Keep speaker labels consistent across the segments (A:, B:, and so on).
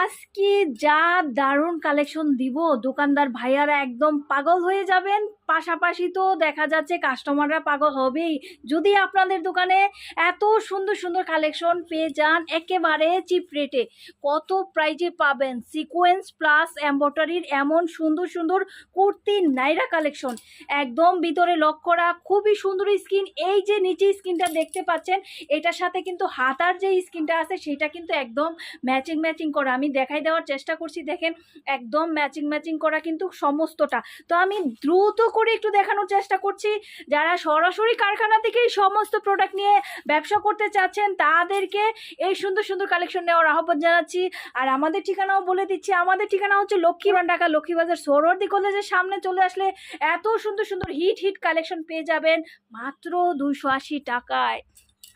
A: আজকে যা দারুণ কালেকশন দিব দোকানদার ভাইয়ারা একদম পাগল হয়ে যাবেন। পাশাপাশি তো দেখা যাচ্ছে কাস্টমাররা পাগল হবেই। যদি আপনাদের দোকানে এত সুন্দর সুন্দর কালেকশন পেয়ে যান, একেবারে চিপ রেটে কত প্রাইজে পাবেন? সিকোয়েন্স প্লাস এম্বয়ডারির এমন সুন্দর সুন্দর কুর্তি নাইরা কালেকশন একদম ভিতরে লক করা খুবই সুন্দর স্কিন এই যে নিচে স্কিনটা দেখতে পাচ্ছেন, এটার সাথে কিন্তু হাতার যে স্কিনটা আছে, সেটা কিন্তু একদম ম্যাচিং ম্যাচিং করা। আমি দেখাই দেওয়ার চেষ্টা করছি, দেখেন, একদম ম্যাচিং ম্যাচিং করা কিন্তু সমস্তটা। তো আমি দ্রুত করে একটু দেখানোর চেষ্টা করছি। যারা সরাসরি কারখানা থেকে এই সমস্ত প্রোডাক্ট নিয়ে ব্যবসা করতে চাচ্ছেন, তাদেরকে এই সুন্দর সুন্দর কালেকশন নেওয়ার আহ্বান জানাচ্ছি। আর আমাদের ঠিকানাও বলে দিচ্ছি, আমাদের ঠিকানা হচ্ছে লক্ষ্মীবান ঢাকা, লক্ষ্মীবাজার সরোয়ার্দি কলেজের সামনে চলে আসলে এত সুন্দর সুন্দর হিট হিট কালেকশন পেয়ে যাবেন মাত্র দুশো আশি টাকায়।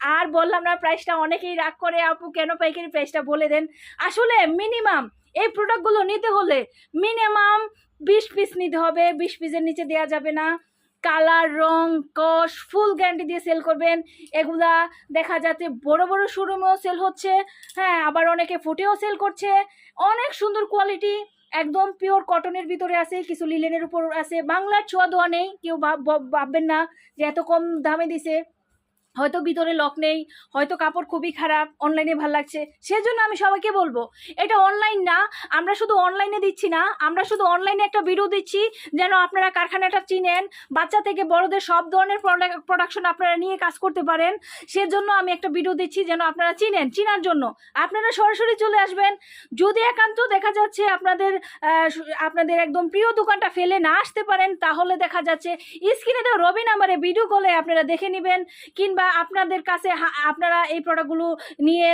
A: আর বললাম না প্রাইসটা অনেকেই রাগ করে, আপু, কেন পাইকারি প্রাইসটা বলে দেন? আসলে মিনিমাম এই প্রোডাক্টগুলো নিতে হলে মিনিমাম বিশ পিস নিতে হবে। বিশ পিসের নিচে দেওয়া যাবে না। কালার, রং, কস ফুল গ্যারান্টি দিয়ে সেল করবেন। এগুলা দেখা যাচ্ছে বড় বড় শোরুমেও সেল হচ্ছে। হ্যাঁ আবার অনেকে ফুটেও সেল করছে। অনেক সুন্দর কোয়ালিটি একদম পিওর কটনের ভিতরে আছে, কিছু লিলেনের উপর আছে। বাংলার ছোঁয়া দোয়া নেই। কেউ ভাব- ভাব- ভাববেন না যে এত কম দামে দিছে। হয়তো ভিতরে লক নেই, হয়তো কাপড় খুবই খারাপ অনলাইনে ভালো লাগছে, সেজন্য আমি সবাইকে বলব, এটা অনলাইন না, আমরা শুধু অনলাইনে দিচ্ছি না, আমরা শুধু অনলাইনে একটা ভিডিও দিচ্ছি, যেন আপনারা কারখানাটা চিনেন, বাচ্চা থেকে বড়দের সব ধরনের প্রোডাকশন আপনারা নিয়ে কাজ করতে পারেন, সেজন্য আমি একটা ভিডিও দিচ্ছি, যেন আপনারা চিনেন, চিনার জন্য, আপনারা সরাসরি চলে আসবেন, যদি একান্ত দেখা যাচ্ছে আপনাদের আপনাদের একদম প্রিয় দোকানটা ফেলে না আসতে পারেন, তাহলে দেখা যাচ্ছে স্ক্রিনে দেওয়া রবি নাম্বারে ভিডিও কলে আপনারা দেখে নেবেন, কিংবা আপনাদের কাছে আপনারা এই প্রোডাক্টগুলো নিয়ে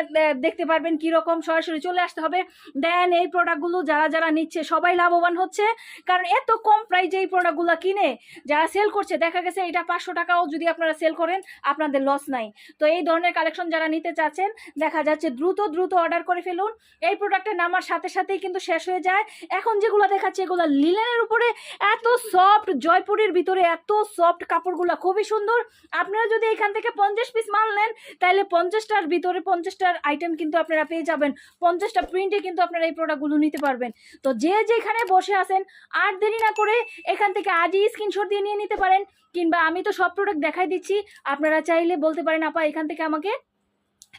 A: দেখতে পারবেন কীরকম সরাসরি চলে আসতে হবে। দেন এই প্রোডাক্টগুলো যারা যারা নিচ্ছে সবাই লাভবান হচ্ছে। কারণ এত কম প্রাইজে এই প্রোডাক্টগুলো কিনে, যারা সেল করছে, দেখা গেছে এটা পাঁচশো টাকাও যদি আপনারা সেল করেন, আপনাদের লস নাই। তো এই ধরনের কালেকশন যারা নিতে চাচ্ছেন, দেখা যাচ্ছে দ্রুত দ্রুত অর্ডার করে ফেলুন। এই প্রোডাক্টের নামার সাথে সাথেই কিন্তু শেষ হয়ে যায়। এখন যেগুলো দেখাচ্ছে, এগুলো লিলেনের উপরে এত সফট জয়পুরের ভিতরে এত সফট কাপড়গুলো, খুবই সুন্দর। আপনারা যদি এখান থেকে পঞ্চাশ পিস মাল নেন তাহলে পঞ্চাশটার ভিতরে পঞ্চাশটার আইটেম কিন্তু আপনারা পেয়ে যাবেন। পঞ্চাশটা প্রিন্টে কিন্তু আপনারা এই প্রোডাক্টগুলো নিতে পারবেন। তো যে যেখানে বসে আছেন, আর দেরি না করে এখান থেকে আজই স্ক্রিনশট দিয়ে নিয়ে নিতে পারেন, কিংবা আমি তো সব প্রোডাক্ট দেখাই দিচ্ছি, আপনারা চাইলে বলতে পারেন, আপা, এখান থেকে আমাকে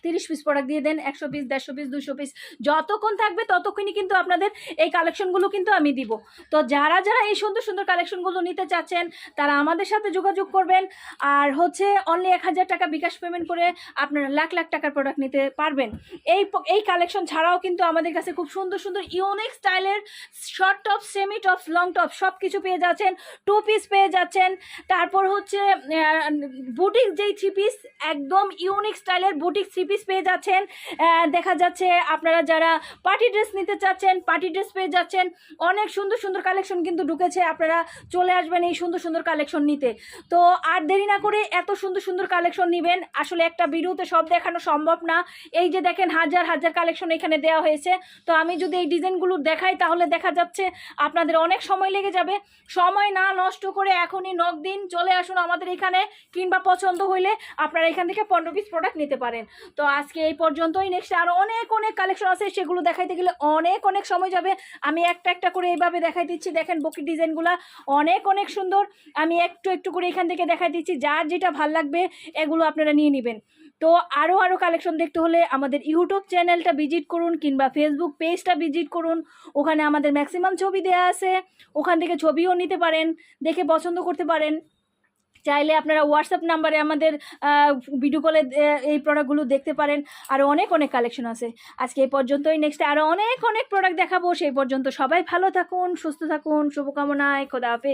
A: তিরিশ পিস প্রোডাক্ট দিয়ে দেন, একশো পিস দেড়শো পিস দুশো পিস যতক্ষণ থাকবে ততক্ষণই কিন্তু আপনাদের এই কালেকশনগুলো কিন্তু আমি দিব। তো যারা যারা এই সুন্দর সুন্দর কালেকশনগুলো নিতে চাচ্ছেন, তারা আমাদের সাথে যোগাযোগ করবেন। আর হচ্ছে অনলি এক হাজার টাকা বিকাশ পেমেন্ট করে আপনারা লাখ লাখ টাকার প্রোডাক্ট নিতে পারবেন। এই এই কালেকশন ছাড়াও কিন্তু আমাদের কাছে খুব সুন্দর সুন্দর ইউনিক স্টাইলের short top semi top long top সব কিছু পেয়ে যাচ্ছেন টু পিস পেয়ে যাচ্ছেন। তারপর হচ্ছে বুটিক যেই থ্রি পিস একদম ইউনিক স্টাইলের বুটিক থ্রি পিস পেয়ে যাচ্ছেন। দেখা যাচ্ছে আপনারা যারা পার্টি ড্রেস নিতে চাচ্ছেন, পার্টি ড্রেস পেয়ে যাচ্ছেন, অনেক সুন্দর সুন্দর কালেকশন কিন্তু ঢুকেছে। আপনারা চলে আসবেন এই সুন্দর সুন্দর কালেকশন নিতে। তো আর দেরি না করে এত সুন্দর সুন্দর কালেকশন নেবেন। আসলে একটা ভিডিওতে সব দেখানো সম্ভব না। এই যে দেখেন, হাজার হাজার কালেকশন এখানে দেওয়া হয়েছে। তো আমি যদি এই ডিজাইনগুলো দেখাই, তাহলে দেখা যাচ্ছে আপনাদের অনেক সময় লেগে যাবে। সময় না নষ্ট করে এখনই নক দিন, চলে আসুন আমাদের এখানে। কিংবা পছন্দ হইলে আপনারা এখান থেকে পনেরো পিস প্রোডাক্ট নিতে পারেন। তো আজকে এই পর্যন্তই। নেক্সট আরও অনেক অনেক কালেকশন আছে, সেগুলো দেখাইতে গেলে অনেক অনেক সময় যাবে। আমি একটা একটা করে এইভাবে দেখাই দিচ্ছি। দেখেন বকি ডিজাইনগুলো অনেক অনেক সুন্দর। আমি একটু একটু করে এখান থেকে দেখাই দিচ্ছি। যার যেটা ভালো লাগবে, এগুলো আপনারা নিয়ে নেবেন। তো আরও আরও কালেকশন দেখতে হলে আমাদের ইউটিউব চ্যানেলটা ভিজিট করুন, কিংবা ফেসবুক পেজটা ভিজিট করুন। ওখানে আমাদের ম্যাক্সিমাম ছবি দেওয়া আছে। ওখান থেকে ছবিও নিতে পারেন, দেখে পছন্দ করতে পারেন। চাইলে আপনারা হোয়াটসঅ্যাপ নাম্বারে আমাদের ভিডিও কলে এই প্রোডাক্টগুলো দেখতে পারেন। আরও অনেক অনেক কালেকশন আছে। আজকে এই পর্যন্তই। নেক্সট আরও অনেক অনেক প্রোডাক্ট দেখাবো। সেই পর্যন্ত সবাই ভালো থাকুন, সুস্থ থাকুন। শুভকামনায়। খোদা হাফেজ।